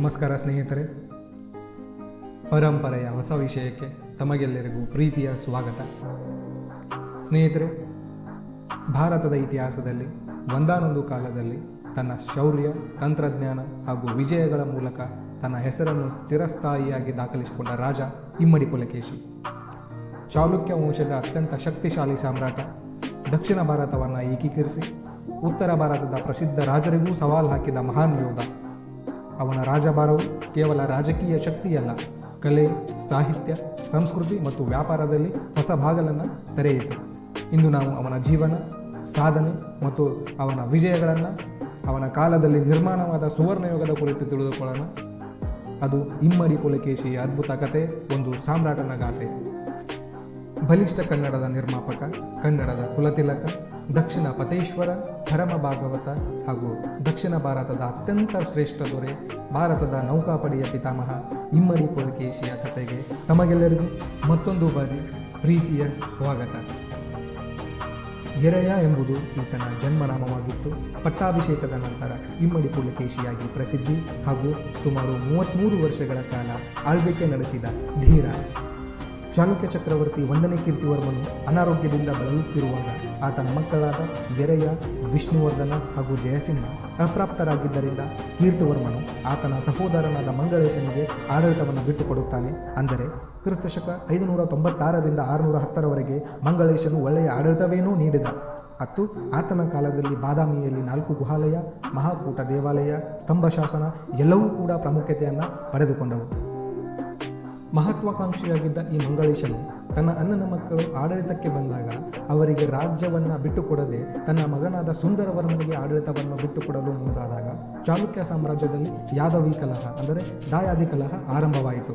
ನಮಸ್ಕಾರ ಸ್ನೇಹಿತರೆ. ಪರಂಪರೆಯ ಹೊಸ ವಿಷಯಕ್ಕೆ ತಮಗೆಲ್ಲರಿಗೂ ಪ್ರೀತಿಯ ಸ್ವಾಗತ. ಸ್ನೇಹಿತರೆ, ಭಾರತದ ಇತಿಹಾಸದಲ್ಲಿ, ಒಂದಾನೊಂದು ಕಾಲದಲ್ಲಿ ತನ್ನ ಶೌರ್ಯ, ತಂತ್ರಜ್ಞಾನ ಹಾಗೂ ವಿಜಯಗಳ ಮೂಲಕ ತನ್ನ ಹೆಸರನ್ನು ಚಿರಸ್ಥಾಯಿಯಾಗಿ ದಾಖಲಿಸಿಕೊಂಡ ರಾಜ ಇಮ್ಮಡಿ ಪುಲಕೇಶಿ. ಚಾಲುಕ್ಯ ವಂಶದ ಅತ್ಯಂತ ಶಕ್ತಿಶಾಲಿ ಸಾಮ್ರಾಟ, ದಕ್ಷಿಣ ಭಾರತವನ್ನು ಏಕೀಕರಿಸಿ, ಉತ್ತರ ಭಾರತದ ಪ್ರಸಿದ್ಧ ರಾಜರಿಗೂ ಸವಾಲು ಹಾಕಿದ ಮಹಾನ್ ಯೋಧ ಅವನ ರಾಜಭಾರವು ಕೇವಲ ರಾಜಕೀಯ ಶಕ್ತಿಯಲ್ಲ. ಕಲೆ, ಸಾಹಿತ್ಯ, ಸಂಸ್ಕೃತಿ ಮತ್ತು ವ್ಯಾಪಾರದಲ್ಲಿ ಹೊಸ ಭಾಗಲನ್ನು ತೆರೆಯಿತು. ಇಂದು ನಾವು ಅವನ ಜೀವನ, ಸಾಧನೆ ಮತ್ತು ಅವನ ವಿಜಯಗಳನ್ನು, ಅವನ ಕಾಲದಲ್ಲಿ ನಿರ್ಮಾಣವಾದ ಸುವರ್ಣಯುಗದ ಕುರಿತು ತಿಳಿದುಕೊಳ್ಳೋಣ. ಅದು ಇಮ್ಮಡಿ ಪುಲಕೇಶಿಯ ಅದ್ಭುತ ಕತೆ, ಒಂದು ಸಾಮ್ರಾಟನ ಗಾಥೆ ಬಲಿಷ್ಠ ಕನ್ನಡದ ನಿರ್ಮಾಪಕ, ಕನ್ನಡದ ಕುಲತಿಲಕ ದಕ್ಷಿಣ ಪತೇಶ್ವರ ಪರಮ ಭಾಗವತ ಹಾಗೂ ದಕ್ಷಿಣ ಭಾರತದ ಅತ್ಯಂತ ಶ್ರೇಷ್ಠ ದೊರೆ ಭಾರತದ ನೌಕಾಪಡೆಯ ಪಿತಾಮಹ ಇಮ್ಮಡಿ ಪುಲಕೇಶಿಯ ಕಥೆಗೆ ತಮಗೆಲ್ಲರಿಗೂ ಮತ್ತೊಂದು ಬಾರಿ ಪ್ರೀತಿಯ ಸ್ವಾಗತ. ಎರೆಯ ಎಂಬುದು ಈತನ ಜನ್ಮನಾಮವಾಗಿತ್ತು. ಪಟ್ಟಾಭಿಷೇಕದ ನಂತರ ಇಮ್ಮಡಿ ಪುಲಕೇಶಿಯಾಗಿ ಪ್ರಸಿದ್ಧಿ ಹಾಗೂ ಸುಮಾರು ಮೂವತ್ತ್ಮೂರು ವರ್ಷಗಳ ಕಾಲ ಆಳ್ವಿಕೆ ನಡೆಸಿದ ಧೀರ. ಚಾಲುಕ್ಯ ಚಕ್ರವರ್ತಿ ಒಂದನೇ ಕೀರ್ತಿವರ್ಮನು ಅನಾರೋಗ್ಯದಿಂದ ಬಳಲುತ್ತಿರುವಾಗ ಆತನ ಮಕ್ಕಳಾದ ಎರೆಯ, ವಿಷ್ಣುವರ್ಧನ ಹಾಗೂ ಜಯಸಿಂಹ ಅಪ್ರಾಪ್ತರಾಗಿದ್ದರಿಂದ ಕೀರ್ತಿವರ್ಮನು ಆತನ ಸಹೋದರನಾದ ಮಂಗಳೇಶನಿಗೆ ಆಡಳಿತವನ್ನು ಬಿಟ್ಟುಕೊಡುತ್ತಾನೆ. ಅಂದರೆ ಕ್ರಿಸ್ತಶಕ ಐದುನೂರ ತೊಂಬತ್ತಾರರಿಂದ ಆರುನೂರ ಹತ್ತರವರೆಗೆ ಮಂಗಳೇಶನು ಒಳ್ಳೆಯ ಆಡಳಿತವೇನೂ ನೀಡಿದ. ಮತ್ತು ಆತನ ಕಾಲದಲ್ಲಿ ಬಾದಾಮಿಯಲ್ಲಿ ನಾಲ್ಕು ಗುಹಾಲಯ, ಮಹಾಕೂಟ ದೇವಾಲಯ, ಸ್ತಂಭಶಾಸನ ಎಲ್ಲವೂ ಕೂಡ ಪ್ರಾಮುಖ್ಯತೆಯನ್ನು ಪಡೆದುಕೊಂಡವು. ಮಹತ್ವಾಕಾಂಕ್ಷಿಯಾಗಿದ್ದ ಈ ಮಂಗಳೇಶನು ತನ್ನ ಅಣ್ಣನ ಮಕ್ಕಳು ಆಡಳಿತಕ್ಕೆ ಬಂದಾಗ ಅವರಿಗೆ ರಾಜ್ಯವನ್ನು ಬಿಟ್ಟುಕೊಡದೆ ತನ್ನ ಮಗನಾದ ಸುಂದರವರ್ಮನಿಗೆ ಆಡಳಿತವನ್ನು ಬಿಟ್ಟುಕೊಡಲು ಮುಂದಾದಾಗ ಚಾಲುಕ್ಯ ಸಾಮ್ರಾಜ್ಯದಲ್ಲಿ ಯಾದವಿ ಕಲಹ, ಅಂದರೆ ದಾಯಾದಿ ಕಲಹ ಆರಂಭವಾಯಿತು.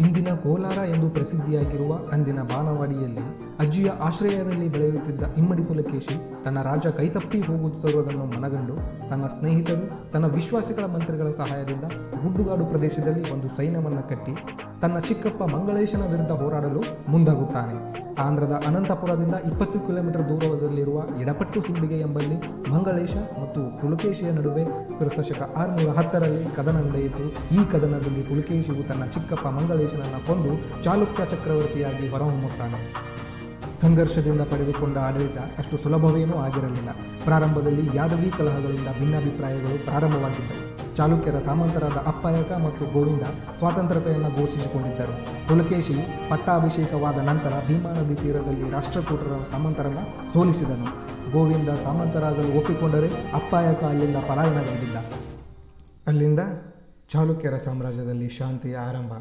ಇಂದಿನ ಕೋಲಾರ ಎಂದು ಪ್ರಸಿದ್ಧಿಯಾಗಿರುವ ಅಂದಿನ ಬಾಣವಾಡಿಯಲ್ಲಿ ಅಜ್ಜಿಯ ಆಶ್ರಯದಲ್ಲಿ ಬೆಳೆಯುತ್ತಿದ್ದ ಇಮ್ಮಡಿ ಪುಲಕೇಶಿ ತನ್ನ ರಾಜ ಕೈತಪ್ಪಿ ಹೋಗುತ್ತಿರುವುದನ್ನು ಮನಗಂಡು ತನ್ನ ಸ್ನೇಹಿತರು, ತನ್ನ ವಿಶ್ವಾಸಿಗಳ ಮಂತ್ರಿಗಳ ಸಹಾಯದಿಂದ ಗುಡ್ಡುಗಾಡು ಪ್ರದೇಶದಲ್ಲಿ ಒಂದು ಸೈನ್ಯವನ್ನು ಕಟ್ಟಿ ತನ್ನ ಚಿಕ್ಕಪ್ಪ ಮಂಗಳೇಶನ ವಿರುದ್ಧ ಹೋರಾಡಲು ಮುಂದಾಗುತ್ತಾನೆ. ಆಂಧ್ರದ ಅನಂತಪುರದಿಂದ ಇಪ್ಪತ್ತು ಕಿಲೋಮೀಟರ್ ದೂರದಲ್ಲಿರುವ ಎಡಪಟ್ಟು ಸುಂಡಿಗೆ ಎಂಬಲ್ಲಿ ಮಂಗಳೇಶ ಮತ್ತು ಪುಲಕೇಶಿಯ ನಡುವೆ ಕ್ರಿಸ್ತಶಕ ಆರುನೂರ ಹತ್ತರಲ್ಲಿ ಕದನ ನಡೆಯಿತು. ಈ ಕದನದಲ್ಲಿ ಪುಲಕೇಶಿಯು ತನ್ನ ಚಿಕ್ಕಪ್ಪ ಮಂಗಳೇಶನನ್ನು ಕೊಂದು ಚಾಲುಕ್ಯ ಚಕ್ರವರ್ತಿಯಾಗಿ ಹೊರಹೊಮ್ಮುತ್ತಾನೆ. ಸಂಘರ್ಷದಿಂದ ಪಡೆದುಕೊಂಡ ಆಡಳಿತ ಅಷ್ಟು ಸುಲಭವೇನೂ ಆಗಿರಲಿಲ್ಲ. ಪ್ರಾರಂಭದಲ್ಲಿ ಯಾದವಿ ಕಲಹಗಳಿಂದ ಭಿನ್ನಾಭಿಪ್ರಾಯಗಳು ಪ್ರಾರಂಭವಾಗಿದ್ದವು. ಚಾಲುಕ್ಯರ ಸಾಮಂತರಾದ ಅಪ್ಪಾಯಕ ಮತ್ತು ಗೋವಿಂದ ಸ್ವಾತಂತ್ರ್ಯತೆಯನ್ನು ಘೋಷಿಸಿಕೊಂಡಿದ್ದರು. ಪುಲಕೇಶಿ ಪಟ್ಟಾಭಿಷೇಕವಾದ ನಂತರ ಭೀಮಾ ನದಿ ತೀರದಲ್ಲಿ ರಾಷ್ಟ್ರಕೂಟರ ಸಾಮಂತರನ್ನು ಸೋಲಿಸಿದನು. ಗೋವಿಂದ ಸಾಮಂತರಾಗಲು ಒಪ್ಪಿಕೊಂಡರೆ ಅಪ್ಪಾಯಕ ಅಲ್ಲಿಂದ ಪಲಾಯನಗೊಂಡಿದ್ದ ಅಲ್ಲಿಂದ ಚಾಲುಕ್ಯರ ಸಾಮ್ರಾಜ್ಯದಲ್ಲಿ ಶಾಂತಿಯ ಆರಂಭ.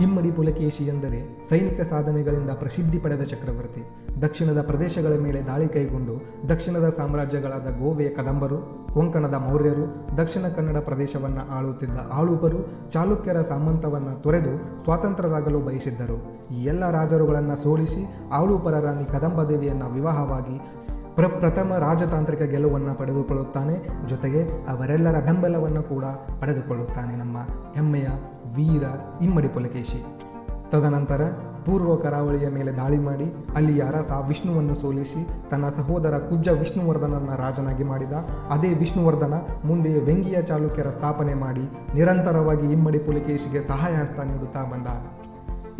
ಇಮ್ಮಡಿ ಪುಲಕೇಶಿ ಎಂದರೆ ಸೈನಿಕ ಸಾಧನೆಗಳಿಂದ ಪ್ರಸಿದ್ಧಿ ಪಡೆದ ಚಕ್ರವರ್ತಿ. ದಕ್ಷಿಣದ ಪ್ರದೇಶಗಳ ಮೇಲೆ ದಾಳಿ ಕೈಗೊಂಡು ದಕ್ಷಿಣದ ಸಾಮ್ರಾಜ್ಯಗಳಾದ ಗೋವೆಯ ಕದಂಬರು, ಕೊಂಕಣದ ಮೌರ್ಯರು, ದಕ್ಷಿಣ ಕನ್ನಡ ಪ್ರದೇಶವನ್ನು ಆಳುತ್ತಿದ್ದ ಆಳುಪರು, ಚಾಲುಕ್ಯರ ಸಾಮಂತವನ್ನು ತೊರೆದು ಸ್ವಾತಂತ್ರ್ಯರಾಗಲು ಬಯಸಿದ್ದರು. ಈ ಎಲ್ಲ ರಾಜರುಗಳನ್ನು ಸೋಲಿಸಿ ಆಳುಪರ ರಾಣಿ ಕದಂಬದೇವಿಯನ್ನು ವಿವಾಹವಾಗಿ ಪ್ರಪ್ರಥಮ ರಾಜತಾಂತ್ರಿಕ ಗೆಲುವನ್ನು ಪಡೆದುಕೊಳ್ಳುತ್ತಾನೆ. ಜೊತೆಗೆ ಅವರೆಲ್ಲರ ಬೆಂಬಲವನ್ನು ಕೂಡ ಪಡೆದುಕೊಳ್ಳುತ್ತಾನೆ ನಮ್ಮ ಹೆಮ್ಮೆಯ ವೀರ ಇಮ್ಮಡಿ ಪುಲಕೇಶಿ. ತದನಂತರ ಪೂರ್ವ ಕರಾವಳಿಯ ಮೇಲೆ ದಾಳಿ ಮಾಡಿ ಅಲ್ಲಿಯ ಅರಸ ವಿಷ್ಣುವನ್ನು ಸೋಲಿಸಿ ತನ್ನ ಸಹೋದರ ಕುಜ್ಜ ವಿಷ್ಣುವರ್ಧನನ್ನ ರಾಜನಾಗಿ ಮಾಡಿದ, ಅದೇ ವಿಷ್ಣುವರ್ಧನ ಮುಂದೆ ವೆಂಗಿಯ ಚಾಲುಕ್ಯರ ಸ್ಥಾಪನೆ ಮಾಡಿ ನಿರಂತರವಾಗಿ ಇಮ್ಮಡಿ ಪುಲಕೇಶಿಗೆ ಸಹಾಯ ಹಸ್ತ ನೀಡುತ್ತಾ ಬಂದ.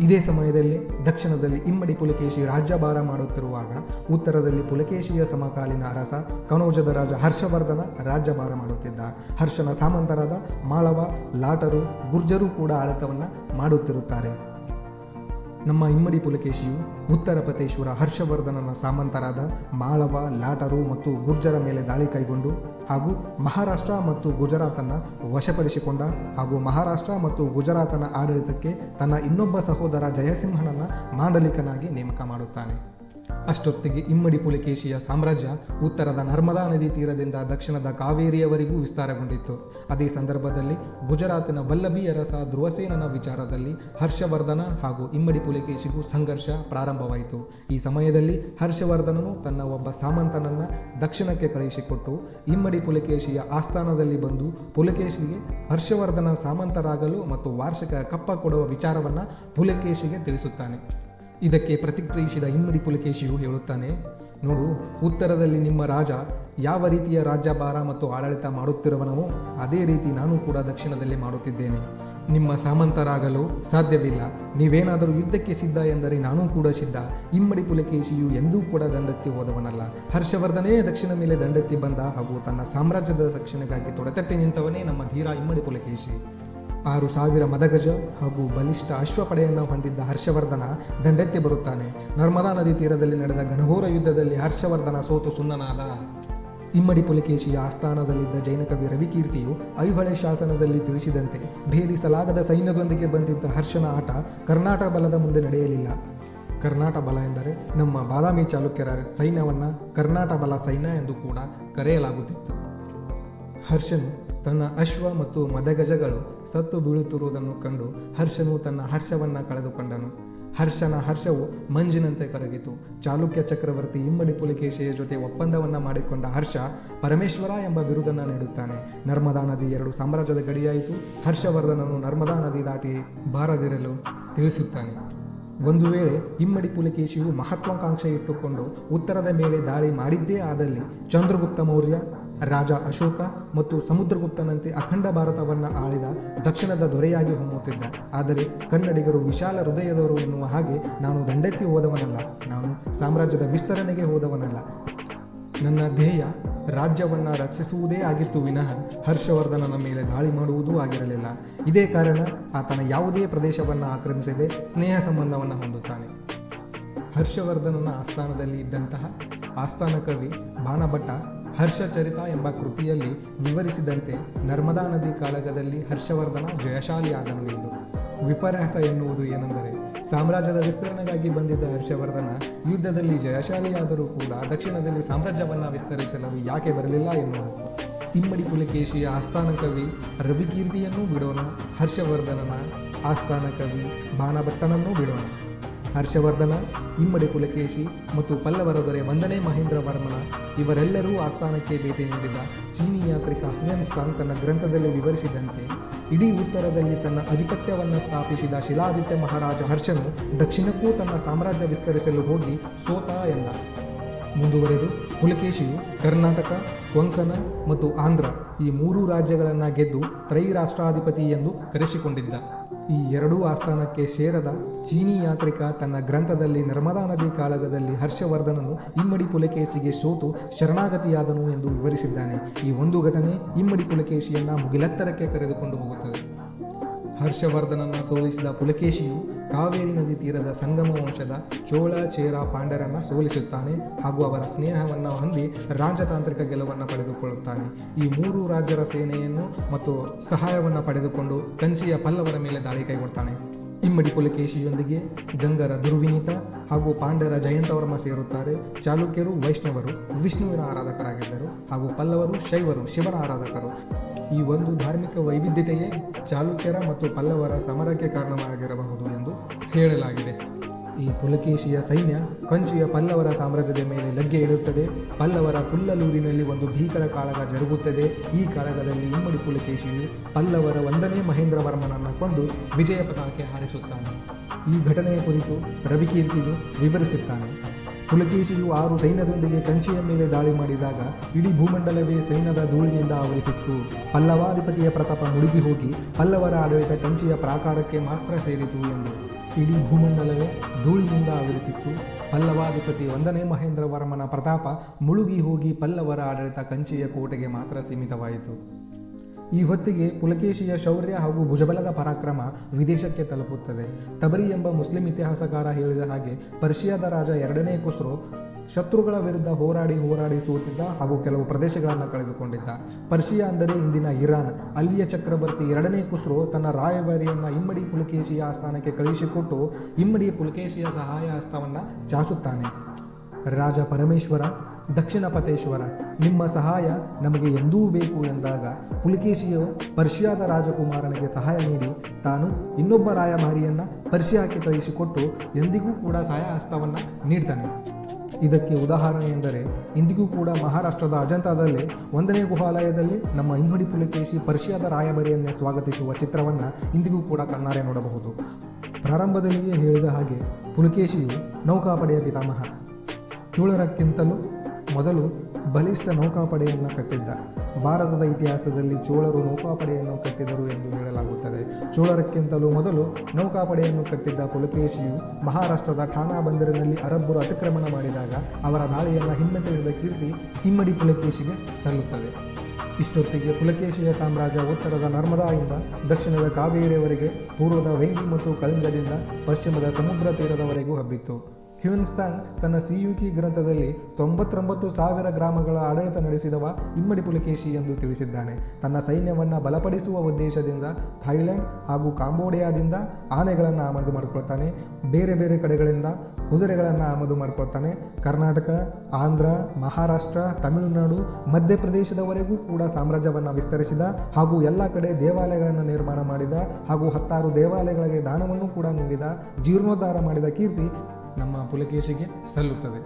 ಇದೇ ಸಮಯದಲ್ಲಿ ದಕ್ಷಿಣದಲ್ಲಿ ಇಮ್ಮಡಿ ಪುಲಕೇಶಿ ರಾಜ್ಯಭಾರ ಮಾಡುತ್ತಿರುವಾಗ ಉತ್ತರದಲ್ಲಿ ಪುಲಕೇಶಿಯ ಸಮಕಾಲೀನ ಅರಸ ಕನೌಜದ ರಾಜ ಹರ್ಷವರ್ಧನ ರಾಜ್ಯಭಾರ ಮಾಡುತ್ತಿದ್ದ. ಹರ್ಷನ ಸಾಮಂತರಾದ ಮಾಳವ, ಲಾಟರು, ಗುರ್ಜರು ಕೂಡ ಆಡಳಿತವನ್ನು ಮಾಡುತ್ತಿರುತ್ತಾರೆ. ನಮ್ಮ ಇಮ್ಮಡಿ ಪುಲಕೇಶಿಯು ಉತ್ತರ ಪ್ರತೇಶ್ವರ ಹರ್ಷವರ್ಧನನ ಸಾಮಂತರಾದ ಮಾಳವ, ಲಾಟರು ಮತ್ತು ಗುರ್ಜರ ಮೇಲೆ ದಾಳಿ ಕೈಗೊಂಡು ಹಾಗೂ ಮಹಾರಾಷ್ಟ್ರ ಮತ್ತು ಗುಜರಾತನ್ನು ವಶಪಡಿಸಿಕೊಂಡ ಹಾಗೂ ಮಹಾರಾಷ್ಟ್ರ ಮತ್ತು ಗುಜರಾತನ ಆಡಳಿತಕ್ಕೆ ತನ್ನ ಇನ್ನೊಬ್ಬ ಸಹೋದರ ಜಯಸಿಂಹನನ್ನು ಮಾಂಡಲಿಕನಾಗಿ ನೇಮಕ ಮಾಡುತ್ತಾನೆ. ಅಷ್ಟೊತ್ತಿಗೆ ಇಮ್ಮಡಿ ಪುಲಕೇಶಿಯ ಸಾಮ್ರಾಜ್ಯ ಉತ್ತರದ ನರ್ಮದಾ ನದಿ ತೀರದಿಂದ ದಕ್ಷಿಣದ ಕಾವೇರಿಯವರೆಗೂ ವಿಸ್ತಾರಗೊಂಡಿತ್ತು. ಅದೇ ಸಂದರ್ಭದಲ್ಲಿ ಗುಜರಾತಿನ ವಲ್ಲಭಿ ಅರಸ ಧ್ರುವಸೇನನ ವಿಚಾರದಲ್ಲಿ ಹರ್ಷವರ್ಧನ ಹಾಗೂ ಇಮ್ಮಡಿ ಪುಲಿಕೇಶಿಗೂ ಸಂಘರ್ಷ ಪ್ರಾರಂಭವಾಯಿತು. ಈ ಸಮಯದಲ್ಲಿ ಹರ್ಷವರ್ಧನನು ತನ್ನ ಒಬ್ಬ ಸಾಮಂತನನ್ನು ದಕ್ಷಿಣಕ್ಕೆ ಕಳುಹಿಸಿಕೊಟ್ಟು ಇಮ್ಮಡಿ ಪುಲಕೇಶಿಯ ಆಸ್ಥಾನದಲ್ಲಿ ಬಂದು ಪುಲಕೇಶಿಗೆ ಹರ್ಷವರ್ಧನ ಸಾಮಂತರಾಗಲು ಮತ್ತು ವಾರ್ಷಿಕ ಕಪ್ಪ ಕೊಡುವ ವಿಚಾರವನ್ನು ಪುಲಕೇಶಿಗೆ ತಿಳಿಸುತ್ತಾನೆ. ಇದಕ್ಕೆ ಪ್ರತಿಕ್ರಿಯಿಸಿದ ಇಮ್ಮಡಿ ಪುಲಕೇಶಿಯು ಹೇಳುತ್ತಾನೆ, ನೋಡು, ಉತ್ತರದಲ್ಲಿ ನಿಮ್ಮ ರಾಜ ಯಾವ ರೀತಿಯ ರಾಜ್ಯಭಾರ ಮತ್ತು ಆಡಳಿತ ಮಾಡುತ್ತಿರುವನವೋ ಅದೇ ರೀತಿ ನಾನು ಕೂಡ ದಕ್ಷಿಣದಲ್ಲಿ ಮಾಡುತ್ತಿದ್ದೇನೆ. ನಿಮ್ಮ ಸಾಮಂತರಾಗಲು ಸಾಧ್ಯವಿಲ್ಲ. ನೀವೇನಾದರೂ ಯುದ್ಧಕ್ಕೆ ಸಿದ್ಧ ಎಂದರೆ ನಾನೂ ಕೂಡ ಸಿದ್ಧ. ಇಮ್ಮಡಿ ಪುಲಕೇಶಿಯು ಎಂದೂ ಕೂಡ ದಂಡೆತ್ತಿ ಹೋದವನಲ್ಲ. ಹರ್ಷವರ್ಧನೇ ದಕ್ಷಿಣ ಮೇಲೆ ದಂಡೆತ್ತಿ ಬಂದ ಹಾಗೂ ತನ್ನ ಸಾಮ್ರಾಜ್ಯದ ರಕ್ಷಣೆಗಾಗಿ ತೊಡೆತಟ್ಟಿ ನಿಂತವನೇ ನಮ್ಮ ಧೀರ ಇಮ್ಮಡಿ ಪುಲಕೇಶಿ. ಆರು ಸಾವಿರ ಮದಗಜ ಹಾಗೂ ಬಲಿಷ್ಠ ಅಶ್ವಪಡೆಯನ್ನು ಹೊಂದಿದ್ದ ಹರ್ಷವರ್ಧನ ದಂಡೆತ್ತಿ ಬರುತ್ತಾನೆ. ನರ್ಮದಾ ನದಿ ತೀರದಲ್ಲಿ ನಡೆದ ಘನಘೋರ ಯುದ್ಧದಲ್ಲಿ ಹರ್ಷವರ್ಧನ ಸೋತು ಸುನ್ನನಾದ ಇಮ್ಮಡಿ ಪುಲಿಕೇಶಿಯ ಆಸ್ಥಾನದಲ್ಲಿದ್ದ ಜೈನಕವಿ ರವಿಕೀರ್ತಿಯು ಐಹೊಳೆ ಶಾಸನದಲ್ಲಿ ತಿಳಿಸಿದಂತೆ ಭೇದಿಸಲಾಗದ ಸೈನ್ಯದೊಂದಿಗೆ ಬಂದಿದ್ದ ಹರ್ಷನ ಆಟ ಕರ್ನಾಟಕ ಬಲದ ಮುಂದೆ ನಡೆಯಲಿಲ್ಲ. ಕರ್ನಾಟ ಬಲ ಎಂದರೆ ನಮ್ಮ ಬಾದಾಮಿ ಚಾಲುಕ್ಯರ ಸೈನ್ಯವನ್ನು ಕರ್ನಾಟ ಬಲ ಸೈನ್ಯ ಎಂದು ಕೂಡ ಕರೆಯಲಾಗುತ್ತಿತ್ತು. ಹರ್ಷನು ತನ್ನ ಅಶ್ವ ಮತ್ತು ಮದಗಜಗಳು ಸತ್ತು ಬೀಳುತ್ತಿರುವುದನ್ನು ಕಂಡು ಹರ್ಷನು ತನ್ನ ಹರ್ಷವನ್ನು ಕಳೆದುಕೊಂಡನು. ಹರ್ಷನ ಹರ್ಷವು ಮಂಜಿನಂತೆ ಕರಗಿತು. ಚಾಲುಕ್ಯ ಚಕ್ರವರ್ತಿ ಇಮ್ಮಡಿ ಪುಲಿಕೇಶಿಯ ಜೊತೆ ಒಪ್ಪಂದವನ್ನು ಮಾಡಿಕೊಂಡ ಹರ್ಷ ಪರಮೇಶ್ವರ ಎಂಬ ಬಿರುದನ್ನು ನೀಡುತ್ತಾನೆ. ನರ್ಮದಾ ನದಿ ಎರಡು ಸಾಮ್ರಾಜ್ಯದ ಗಡಿಯಾಯಿತು. ಹರ್ಷವರ್ಧನನು ನರ್ಮದಾ ನದಿ ದಾಟಿ ಬಾರದಿರಲು ತಿಳಿಸುತ್ತಾನೆ. ಒಂದು ವೇಳೆ ಇಮ್ಮಡಿ ಪುಲಕೇಶಿಯು ಮಹತ್ವಾಕಾಂಕ್ಷೆ ಇಟ್ಟುಕೊಂಡು ಉತ್ತರದ ಮೇಲೆ ದಾಳಿ ಮಾಡಿದ್ದೇ ಆದಲ್ಲಿ ಚಂದ್ರಗುಪ್ತ ಮೌರ್ಯ ರಾಜ ಅಶೋಕ ಮತ್ತು ಸಮುದ್ರಗುಪ್ತನಂತೆ ಅಖಂಡ ಭಾರತವನ್ನು ಆಳಿದ ದಕ್ಷಿಣದ ದೊರೆಯಾಗಿ ಹೊಮ್ಮುತ್ತಿದ್ದ. ಆದರೆ ಕನ್ನಡಿಗರು ವಿಶಾಲ ಹೃದಯದವರು ಎನ್ನುವ ಹಾಗೆ ನಾನು ದಂಡೆತ್ತಿ ಹೋದವನಲ್ಲ. ನಾನು ಸಾಮ್ರಾಜ್ಯದ ವಿಸ್ತರಣೆಗೆ ಹೋದವನಲ್ಲ. ನನ್ನ ಧ್ಯೇಯ ರಾಜ್ಯವನ್ನು ರಕ್ಷಿಸುವುದೇ ಆಗಿತ್ತು ವಿನಃ ಹರ್ಷವರ್ಧನನ ಮೇಲೆ ದಾಳಿ ಮಾಡುವುದೂ ಆಗಿರಲಿಲ್ಲ. ಇದೇ ಕಾರಣ ಆತನ ಯಾವುದೇ ಪ್ರದೇಶವನ್ನು ಆಕ್ರಮಿಸದೆ ಸ್ನೇಹ ಸಂಬಂಧವನ್ನು ಹೊಂದುತ್ತಾನೆ. ಹರ್ಷವರ್ಧನನ ಆಸ್ಥಾನದಲ್ಲಿ ಇದ್ದಂತಹ ಆಸ್ಥಾನ ಕವಿ ಬಾಣಭಟ್ಟ ಹರ್ಷಚರಿತ ಎಂಬ ಕೃತಿಯಲ್ಲಿ ವಿವರಿಸಿದಂತೆ ನರ್ಮದಾ ನದಿ ಕಾಳಗದಲ್ಲಿ ಹರ್ಷವರ್ಧನ ಜಯಶಾಲಿಯಾದನು ಎಂದು. ವಿಪರ್ಯಾಸ ಎನ್ನುವುದು ಏನೆಂದರೆ ಸಾಮ್ರಾಜ್ಯದ ವಿಸ್ತರಣೆಗಾಗಿ ಬಂದಿದ್ದ ಹರ್ಷವರ್ಧನ ಯುದ್ಧದಲ್ಲಿ ಜಯಶಾಲಿಯಾದರೂ ಕೂಡ ದಕ್ಷಿಣದಲ್ಲಿ ಸಾಮ್ರಾಜ್ಯವನ್ನು ವಿಸ್ತರಿಸಲು ಯಾಕೆ ಬರಲಿಲ್ಲ ಎನ್ನುವುದು. ಇಮ್ಮಡಿ ಪುಲಕೇಶಿಯ ಆಸ್ಥಾನ ಕವಿ ರವಿಕೀರ್ತಿಯನ್ನು ಬಿಡೋಣ, ಹರ್ಷವರ್ಧನನ ಆಸ್ಥಾನ ಕವಿ ಬಾಣಭಟ್ಟನನ್ನೂ ಬಿಡೋಣ. ಹರ್ಷವರ್ಧನ, ಇಮ್ಮಡಿ ಪುಲಕೇಶಿ ಮತ್ತು ಪಲ್ಲವರ ದೊರೆ ಒಂದನೇ ಮಹೇಂದ್ರ ವರ್ಮನ ಇವರೆಲ್ಲರೂ ಆಸ್ಥಾನಕ್ಕೆ ಭೇಟಿ ನೀಡಿದ ಚೀನಿ ಯಾತ್ರಿಕ ಅಫ್ಘಾನಿಸ್ತಾನ್ ತನ್ನ ಗ್ರಂಥದಲ್ಲಿ ವಿವರಿಸಿದಂತೆ, ಇಡೀ ಉತ್ತರದಲ್ಲಿ ತನ್ನ ಆಧಿಪತ್ಯವನ್ನು ಸ್ಥಾಪಿಸಿದ ಶಿಲಾದಿತ್ಯ ಮಹಾರಾಜ ಹರ್ಷನು ದಕ್ಷಿಣಕ್ಕೂ ತನ್ನ ಸಾಮ್ರಾಜ್ಯ ವಿಸ್ತರಿಸಲು ಹೋಗಿ ಸೋತ ಎಂದ. ಮುಂದುವರೆದು ಪುಲಕೇಶಿಯು ಕರ್ನಾಟಕ, ಕೊಂಕಣ ಮತ್ತು ಆಂಧ್ರ ಈ ಮೂರೂ ರಾಜ್ಯಗಳನ್ನು ಗೆದ್ದು ತ್ರೈರಾಷ್ಟ್ರಾಧಿಪತಿ ಎಂದು ಕರೆಸಿಕೊಂಡಿದ್ದ. ಈ ಎರಡೂ ಆಸ್ಥಾನಕ್ಕೆ ಸೇರದ ಚೀನಿ ಯಾತ್ರಿಕ ತನ್ನ ಗ್ರಂಥದಲ್ಲಿ ನರ್ಮದಾ ನದಿ ಕಾಳಗದಲ್ಲಿ ಹರ್ಷವರ್ಧನನು ಇಮ್ಮಡಿ ಪುಲಕೇಶಿಗೆ ಸೋತು ಶರಣಾಗತಿಯಾದನು ಎಂದು ವಿವರಿಸಿದ್ದಾನೆ. ಈ ಒಂದು ಘಟನೆ ಇಮ್ಮಡಿ ಪುಲಕೇಶಿಯನ್ನ ಮುಗಿಲೆತ್ತರಕ್ಕೆ ಕರೆದುಕೊಂಡು ಹೋಗುತ್ತದೆ. ಹರ್ಷವರ್ಧನನ್ನ ಸೋಲಿಸಿದ ಪುಲಕೇಶಿಯು ಕಾವೇರಿ ನದಿ ತೀರದ ಸಂಗಮ ವಂಶದ ಚೋಳ ಚೇರ ಪಾಂಡರನ್ನ ಸೋಲಿಸುತ್ತಾನೆ ಹಾಗೂ ಅವರ ಸ್ನೇಹವನ್ನು ಹೊಂದಿ ರಾಜತಾಂತ್ರಿಕ ಗೆಲುವನ್ನು ಪಡೆದುಕೊಳ್ಳುತ್ತಾನೆ. ಈ ಮೂರು ರಾಜ್ಯರ ಸೇನೆಯನ್ನು ಮತ್ತು ಸಹಾಯವನ್ನು ಪಡೆದುಕೊಂಡು ಕಂಚಿಯ ಪಲ್ಲವರ ಮೇಲೆ ದಾಳಿ ಕೈಗೊಳ್ತಾನೆ. ಇಮ್ಮಡಿ ಪುಲಕೇಶಿಯೊಂದಿಗೆ ಗಂಗರ ದುರ್ವಿನೀತ ಹಾಗೂ ಪಾಂಡರ ಜಯಂತವರ್ಮ ಸೇರುತ್ತಾರೆ. ಚಾಲುಕ್ಯರು ವೈಷ್ಣವರು, ವಿಷ್ಣುವಿನ ಆರಾಧಕರಾಗಿದ್ದರು ಹಾಗೂ ಪಲ್ಲವರು, ಶೈವರು ಶಿವನ ಆರಾಧಕರು. ಈ ಒಂದು ಧಾರ್ಮಿಕ ವೈವಿಧ್ಯತೆಯೇ ಚಾಲುಕ್ಯರ ಮತ್ತು ಪಲ್ಲವರ ಸಮರಕ್ಕೆ ಕಾರಣವಾಗಿರಬಹುದು ಎಂದು ಹೇಳಲಾಗಿದೆ. ಈ ಪುಲಕೇಶಿಯ ಸೈನ್ಯ ಕಂಚಿಯ ಪಲ್ಲವರ ಸಾಮ್ರಾಜ್ಯದ ಮೇಲೆ ಲಗ್ಗೆ ಇಡುತ್ತದೆ. ಪಲ್ಲವರ ಪುಲ್ಲಲೂರಿನಲ್ಲಿ ಒಂದು ಭೀಕರ ಕಾಳಗ ಜರುಗುತ್ತದೆ. ಈ ಕಾಳಗದಲ್ಲಿ ಇಮ್ಮಡಿ ಪುಲಕೇಶಿಯು ಪಲ್ಲವರ ಒಂದನೇ ಮಹೇಂದ್ರವರ್ಮನನ್ನು ಕೊಂದು ವಿಜಯ ಪತಾಕೆ ಹಾರಿಸುತ್ತಾನೆ. ಈ ಘಟನೆಯ ಕುರಿತು ರವಿಕೀರ್ತಿಯು ವಿವರಿಸುತ್ತಾನೆ. ಪುಲಕೇಶಿಯು ಆರು ಸೈನ್ಯದೊಂದಿಗೆ ಕಂಚಿಯ ಮೇಲೆ ದಾಳಿ ಮಾಡಿದಾಗ ಇಡೀ ಭೂಮಂಡಲವೇ ಸೈನ್ಯದ ಧೂಳಿನಿಂದ ಆವರಿಸಿತ್ತು. ಪಲ್ಲವಾಧಿಪತಿಯ ಪ್ರತಾಪ ಮುಳುಗಿ ಹೋಗಿ ಪಲ್ಲವರ ಆಡಳಿತ ಕಂಚಿಯ ಪ್ರಾಕಾರಕ್ಕೆ ಮಾತ್ರ ಸೇರಿತು ಎಂದು ಇಡೀ ಭೂಮಂಡಲವೇ ಧೂಳಿನಿಂದ ಆವರಿಸಿತ್ತು. ಪಲ್ಲವಾಧಿಪತಿ ಒಂದನೇ ಮಹೇಂದ್ರವರ್ಮನ ಪ್ರತಾಪ ಮುಳುಗಿ ಹೋಗಿ ಪಲ್ಲವರ ಆಡಳಿತ ಕಂಚಿಯ ಕೋಟೆಗೆ ಮಾತ್ರ ಸೀಮಿತವಾಯಿತು. ಈ ಹೊತ್ತಿಗೆ ಪುಲಕೇಶಿಯ ಶೌರ್ಯ ಹಾಗೂ ಭುಜಬಲದ ಪರಾಕ್ರಮ ವಿದೇಶಕ್ಕೆ ತಲುಪುತ್ತದೆ. ತಬರಿ ಎಂಬ ಮುಸ್ಲಿಂ ಇತಿಹಾಸಕಾರ ಹೇಳಿದ ಹಾಗೆ ಪರ್ಷಿಯಾದ ರಾಜ ಎರಡನೇ ಕುಸ್ರು ಶತ್ರುಗಳ ವಿರುದ್ಧ ಹೋರಾಡಿ ಹೋರಾಡಿ ಸೋತಿದ್ದ ಹಾಗೂ ಕೆಲವು ಪ್ರದೇಶಗಳನ್ನು ಕಳೆದುಕೊಂಡಿದ್ದ. ಪರ್ಷಿಯಾ ಅಂದರೆ ಇಂದಿನ ಇರಾನ್. ಅಲ್ಲಿಯ ಚಕ್ರವರ್ತಿ ಎರಡನೇ ಕುಸ್ರು ತನ್ನ ರಾಯಭಾರಿಯನ್ನು ಇಮ್ಮಡಿ ಪುಲಕೇಶಿಯ ಆಸ್ಥಾನಕ್ಕೆ ಕಳುಹಿಸಿಕೊಟ್ಟು ಇಮ್ಮಡಿ ಪುಲಕೇಶಿಯ ಸಹಾಯ ಹಸ್ತವನ್ನು ಚಾಚುತ್ತಾನೆ. ರಾಜ ಪರಮೇಶ್ವರ, ದಕ್ಷಿಣ ಪತೇಶ್ವರ ನಿಮ್ಮ ಸಹಾಯ ನಮಗೆ ಎಂದೂ ಬೇಕು ಎಂದಾಗ ಪುಲಿಕೇಶಿಯು ಪರ್ಷಿಯಾದ ರಾಜಕುಮಾರನಿಗೆ ಸಹಾಯ ನೀಡಿ ತಾನು ಇನ್ನೊಬ್ಬ ರಾಯಭಾರಿಯನ್ನು ಪರ್ಷಿಯಾಕ್ಕೆ ಕಳುಹಿಸಿಕೊಟ್ಟು ಎಂದಿಗೂ ಕೂಡ ಸಹಾಯ ಹಸ್ತವನ್ನು ನೀಡ್ತಾನೆ. ಇದಕ್ಕೆ ಉದಾಹರಣೆ ಎಂದರೆ, ಇಂದಿಗೂ ಕೂಡ ಮಹಾರಾಷ್ಟ್ರದ ಅಜಂತಾದಲ್ಲಿ ಒಂದನೇ ಗುಹಾಲಯದಲ್ಲಿ ನಮ್ಮ ಇಮ್ಮಡಿ ಪುಲಕೇಶಿ ಪರ್ಷಿಯಾದ ರಾಯಭಾರಿಯನ್ನೇ ಸ್ವಾಗತಿಸುವ ಚಿತ್ರವನ್ನು ಇಂದಿಗೂ ಕೂಡ ಕಣ್ಣಾರೆ ನೋಡಬಹುದು. ಪ್ರಾರಂಭದಲ್ಲಿಯೇ ಹೇಳಿದ ಹಾಗೆ ಪುಲಕೇಶಿಯು ನೌಕಾಪಡೆಯ ಪಿತಾಮಹ. ಚೋಳರಕ್ಕಿಂತಲೂ ಮೊದಲು ಬಲಿಷ್ಠ ನೌಕಾಪಡೆಯನ್ನು ಕಟ್ಟಿದ್ದ. ಭಾರತದ ಇತಿಹಾಸದಲ್ಲಿ ಚೋಳರು ನೌಕಾಪಡೆಯನ್ನು ಕಟ್ಟಿದರು ಎಂದು ಹೇಳಲಾಗುತ್ತದೆ. ಚೋಳರಕ್ಕಿಂತಲೂ ಮೊದಲು ನೌಕಾಪಡೆಯನ್ನು ಕಟ್ಟಿದ್ದ ಪುಲಕೇಶಿಯು ಮಹಾರಾಷ್ಟ್ರದ ಠಾಣಾ ಬಂದರಿನಲ್ಲಿ ಅರಬ್ಬರು ಅತಿಕ್ರಮಣ ಮಾಡಿದಾಗ ಅವರ ದಾಳಿಯನ್ನು ಹಿಮ್ಮೆಟ್ಟಿಸಿದ ಕೀರ್ತಿ ಇಮ್ಮಡಿ ಪುಲಕೇಶಿಗೆ ಸಲ್ಲುತ್ತದೆ. ಇಷ್ಟೊತ್ತಿಗೆ ಪುಲಕೇಶಿಯ ಸಾಮ್ರಾಜ್ಯ ಉತ್ತರದ ನರ್ಮದಾಯಿಂದ ದಕ್ಷಿಣದ ಕಾವೇರಿಯವರೆಗೆ ಪೂರ್ವದ ವೆಂಗಿ ಮತ್ತು ಕಳಿಂಗದಿಂದ ಪಶ್ಚಿಮದ ಸಮುದ್ರ ತೀರದವರೆಗೂ ಹಬ್ಬಿತ್ತು. ಹ್ಯುನ್ಸ್ತಾಂಗ್ ತನ್ನ ಸಿಯುಕಿ ಗ್ರಂಥದಲ್ಲಿ ತೊಂಬತ್ತೊಂಬತ್ತು ಸಾವಿರ ಗ್ರಾಮಗಳ ಆಡಳಿತ ನಡೆಸಿದವ ಇಮ್ಮಡಿ ಪುಲಕೇಶಿ ಎಂದು ತಿಳಿಸಿದ್ದಾನೆ. ತನ್ನ ಸೈನ್ಯವನ್ನು ಬಲಪಡಿಸುವ ಉದ್ದೇಶದಿಂದ ಥೈಲ್ಯಾಂಡ್ ಹಾಗೂ ಕಾಂಬೋಡಿಯಾದಿಂದ ಆನೆಗಳನ್ನು ಆಮದು ಮಾಡಿಕೊಳ್ತಾನೆ. ಬೇರೆ ಬೇರೆ ಕಡೆಗಳಿಂದ ಕುದುರೆಗಳನ್ನು ಆಮದು ಮಾಡಿಕೊಳ್ತಾನೆ. ಕರ್ನಾಟಕ, ಆಂಧ್ರ, ಮಹಾರಾಷ್ಟ್ರ, ತಮಿಳುನಾಡು, ಮಧ್ಯಪ್ರದೇಶದವರೆಗೂ ಕೂಡ ಸಾಮ್ರಾಜ್ಯವನ್ನು ವಿಸ್ತರಿಸಿದ ಹಾಗೂ ಎಲ್ಲ ಕಡೆ ದೇವಾಲಯಗಳನ್ನು ನಿರ್ಮಾಣ ಮಾಡಿದ ಹಾಗೂ ಹತ್ತಾರು ದೇವಾಲಯಗಳಿಗೆ ದಾನವನ್ನು ಕೂಡ ನೀಡಿದ ಜೀರ್ಣೋದ್ಧಾರ ಮಾಡಿದ ಕೀರ್ತಿ ನಮ್ಮ ಪುಲಕೇಶಿಗೆ ಸಲ್ಲುತ್ತದೆ.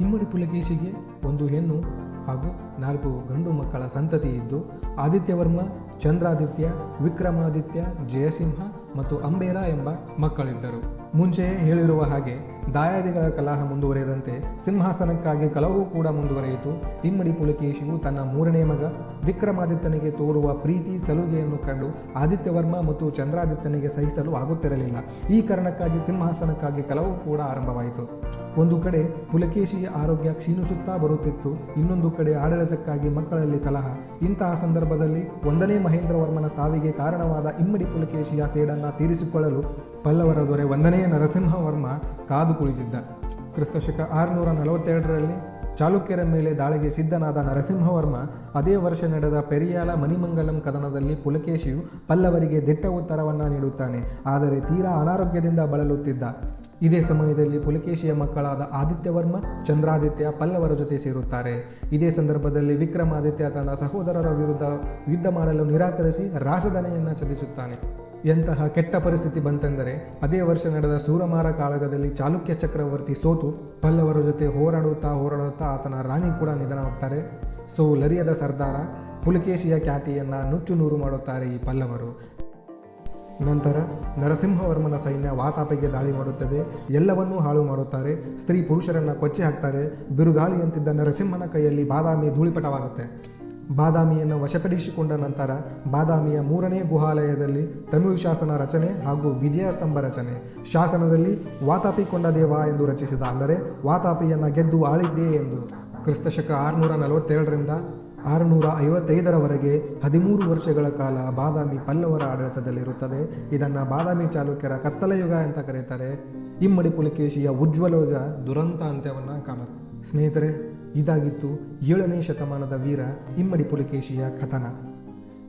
ಇಮ್ಮಡಿ ಪುಲಕೇಶಿಗೆ ಒಂದು ಹೆಣ್ಣು ಹಾಗೂ ನಾಲ್ಕು ಗಂಡು ಮಕ್ಕಳ ಸಂತತಿ ಇದ್ದು, ಆದಿತ್ಯವರ್ಮ, ಚಂದ್ರಾದಿತ್ಯ, ವಿಕ್ರಮಾದಿತ್ಯ, ಜಯಸಿಂಹ ಮತ್ತು ಅಂಬೇರ ಎಂಬ ಮಕ್ಕಳಿದ್ದರು. ಮುಂಚೆಯೇ ಹೇಳಿರುವ ಹಾಗೆ ದಾಯಾದಿಗಳ ಕಲಹ ಮುಂದುವರೆಯದಂತೆ ಸಿಂಹಾಸನಕ್ಕಾಗಿ ಕಲಹವು ಕೂಡ ಮುಂದುವರೆಯಿತು. ಇಮ್ಮಡಿ ಪುಲಕೇಶಿಯು ತನ್ನ ಮೂರನೇ ಮಗ ವಿಕ್ರಮಾದಿತ್ಯನಿಗೆ ತೋರುವ ಪ್ರೀತಿ ಸಲುಗೆಯನ್ನು ಕಂಡು ಆದಿತ್ಯವರ್ಮ ಮತ್ತು ಚಂದ್ರಾದಿತ್ಯನಿಗೆ ಸಹಿಸಲು ಆಗುತ್ತಿರಲಿಲ್ಲ. ಈ ಕಾರಣಕ್ಕಾಗಿ ಸಿಂಹಾಸನಕ್ಕಾಗಿ ಕಲಹವು ಕೂಡ ಆರಂಭವಾಯಿತು. ಒಂದು ಕಡೆ ಪುಲಕೇಶಿಯ ಆರೋಗ್ಯ ಕ್ಷೀಣಿಸುತ್ತಾ ಬರುತ್ತಿತ್ತು. ಇನ್ನೊಂದು ಕಡೆ ಆಡಳಿತಕ್ಕಾಗಿ ಮಕ್ಕಳಲ್ಲಿ ಕಲಹ. ಇಂತಹ ಸಂದರ್ಭದಲ್ಲಿ ಒಂದನೇ ಮಹೇಂದ್ರವರ್ಮನ ಸಾವಿಗೆ ಕಾರಣವಾದ ಇಮ್ಮಡಿ ಪುಲಕೇಶಿಯ ಸೇಡನ್ನು ತೀರಿಸಿಕೊಳ್ಳಲು ಪಲ್ಲವರ ದೊರೆ ಒಂದನೆಯ ನರಸಿಂಹವರ್ಮ ಕಾದು ಕುಳಿತಿದ್ದ. ಕ್ರಿಸ್ತಶಕ ಆರುನೂರ ನಲವತ್ತೆರಡರಲ್ಲಿ ಚಾಲುಕ್ಯರ ಮೇಲೆ ದಾಳಿಗೆ ಸಿದ್ಧನಾದ ನರಸಿಂಹವರ್ಮ ಅದೇ ವರ್ಷ ನಡೆದ ಪೆರಿಯಾಲ ಮಣಿಮಂಗಲಂ ಕದನದಲ್ಲಿ ಪುಲಕೇಶಿಯು ಪಲ್ಲವರಿಗೆ ದಿಟ್ಟ ಉತ್ತರವನ್ನು ನೀಡುತ್ತಾನೆ. ಆದರೆ ತೀರಾ ಅನಾರೋಗ್ಯದಿಂದ ಬಳಲುತ್ತಿದ್ದ. ಇದೇ ಸಮಯದಲ್ಲಿ ಪುಲಕೇಶಿಯ ಮಕ್ಕಳಾದ ಆದಿತ್ಯವರ್ಮ, ಚಂದ್ರಾದಿತ್ಯ ಪಲ್ಲವರ ಜೊತೆ ಸೇರುತ್ತಾರೆ. ಇದೇ ಸಂದರ್ಭದಲ್ಲಿ ವಿಕ್ರಮಾದಿತ್ಯ ತನ್ನ ಸಹೋದರರ ವಿರುದ್ಧ ಯುದ್ಧ ಮಾಡಲು ನಿರಾಕರಿಸಿ ರಾಜಧಾನಿಯನ್ನು ಚಲಿಸುತ್ತಾನೆ. ಎಂತಹ ಕೆಟ್ಟ ಪರಿಸ್ಥಿತಿ ಬಂತೆಂದರೆ, ಅದೇ ವರ್ಷ ನಡೆದ ಸೂರಮಾರ ಕಾಳಗದಲ್ಲಿ ಚಾಲುಕ್ಯ ಚಕ್ರವರ್ತಿ ಸೋತು ಪಲ್ಲವರ ಜೊತೆ ಹೋರಾಡುತ್ತಾ ಹೋರಾಡುತ್ತಾ ಆತನ ರಾಣಿ ಕೂಡ ನಿಧನವಾಗ್ತಾರೆ. ಸೊ ಲರಿಯದ ಸರ್ದಾರ, ಪುಲಕೇಶಿಯ ಖ್ಯಾತಿಯನ್ನು ನುಚ್ಚು ನೂರು ಮಾಡುತ್ತಾರೆ ಈ ಪಲ್ಲವರು. ನಂತರ ನರಸಿಂಹವರ್ಮನ ಸೈನ್ಯ ವಾತಾಪಿಗೆ ದಾಳಿ ಮಾಡುತ್ತದೆ. ಎಲ್ಲವನ್ನೂ ಹಾಳು ಮಾಡುತ್ತಾರೆ. ಸ್ತ್ರೀ ಪುರುಷರನ್ನು ಕೊಚ್ಚಿ ಹಾಕ್ತಾರೆ. ಬಿರುಗಾಳಿಯಂತಿದ್ದ ನರಸಿಂಹನ ಕೈಯಲ್ಲಿ ಬಾದಾಮಿ ಧೂಳಿಪಟವಾಗುತ್ತೆ. ಬಾದಾಮಿಯನ್ನು ವಶಪಡಿಸಿಕೊಂಡ ನಂತರ ಬಾದಾಮಿಯ ಮೂರನೇ ಗುಹಾಲಯದಲ್ಲಿ ತಮಿಳು ಶಾಸನ ರಚನೆ ಹಾಗೂ ವಿಜಯ ಸ್ತಂಭ ರಚನೆ. ಶಾಸನದಲ್ಲಿ ವಾತಾಪಿ ಕೊಂಡ ದೇವ ಎಂದು ರಚಿಸಿದ, ಅಂದರೆ ವಾತಾಪಿಯನ್ನು ಗೆದ್ದು ಆಳಿದ್ದೇ ಎಂದು. ಕ್ರಿಸ್ತಶಕ ಆರುನೂರ ನಲವತ್ತೆರಡರಿಂದ ಆರುನೂರ ಐವತ್ತೈದರವರೆಗೆ ಹದಿಮೂರು ವರ್ಷಗಳ ಕಾಲ ಬಾದಾಮಿ ಪಲ್ಲವರ ಆಡಳಿತದಲ್ಲಿರುತ್ತದೆ. ಇದನ್ನು ಬಾದಾಮಿ ಚಾಲುಕ್ಯರ ಕತ್ತಲ ಯುಗ ಅಂತ ಕರೀತಾರೆ. ಇಮ್ಮಡಿ ಪುಲಕೇಶಿಯ ಉಜ್ವಲ ಯುಗ ದುರಂತ ಅಂತ್ಯವನ್ನು ಕಾಣುತ್ತೆ. ಸ್ನೇಹಿತರೆ, ಇದಾಗಿತ್ತು ಏಳನೇ ಶತಮಾನದ ವೀರ ಇಮ್ಮಡಿ ಪುಲಕೇಶಿಯ ಕಥನ.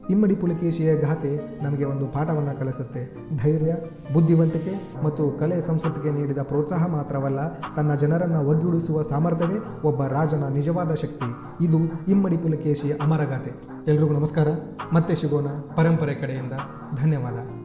ಇಮ್ಮಡಿ ಪುಲಕೇಶಿಯ ಗಾಥೆ ನಮಗೆ ಒಂದು ಪಾಠವನ್ನು ಕಲಿಸುತ್ತೆ. ಧೈರ್ಯ, ಬುದ್ಧಿವಂತಿಕೆ ಮತ್ತು ಕಲೆ ಸಂಸ್ಕೃತಿಗೆ ನೀಡಿದ ಪ್ರೋತ್ಸಾಹ ಮಾತ್ರವಲ್ಲ, ತನ್ನ ಜನರನ್ನು ಒಗ್ಗೂಡಿಸುವ ಸಾಮರ್ಥ್ಯವೇ ಒಬ್ಬ ರಾಜನ ನಿಜವಾದ ಶಕ್ತಿ. ಇದು ಇಮ್ಮಡಿ ಪುಲಕೇಶಿಯ ಅಮರಗಾಥೆ ಎಲ್ರಿಗೂ ನಮಸ್ಕಾರ. ಮತ್ತೆ ಸಿಗೋಣ ಪರಂಪರೆ ಕಡೆಯಿಂದ. ಧನ್ಯವಾದ.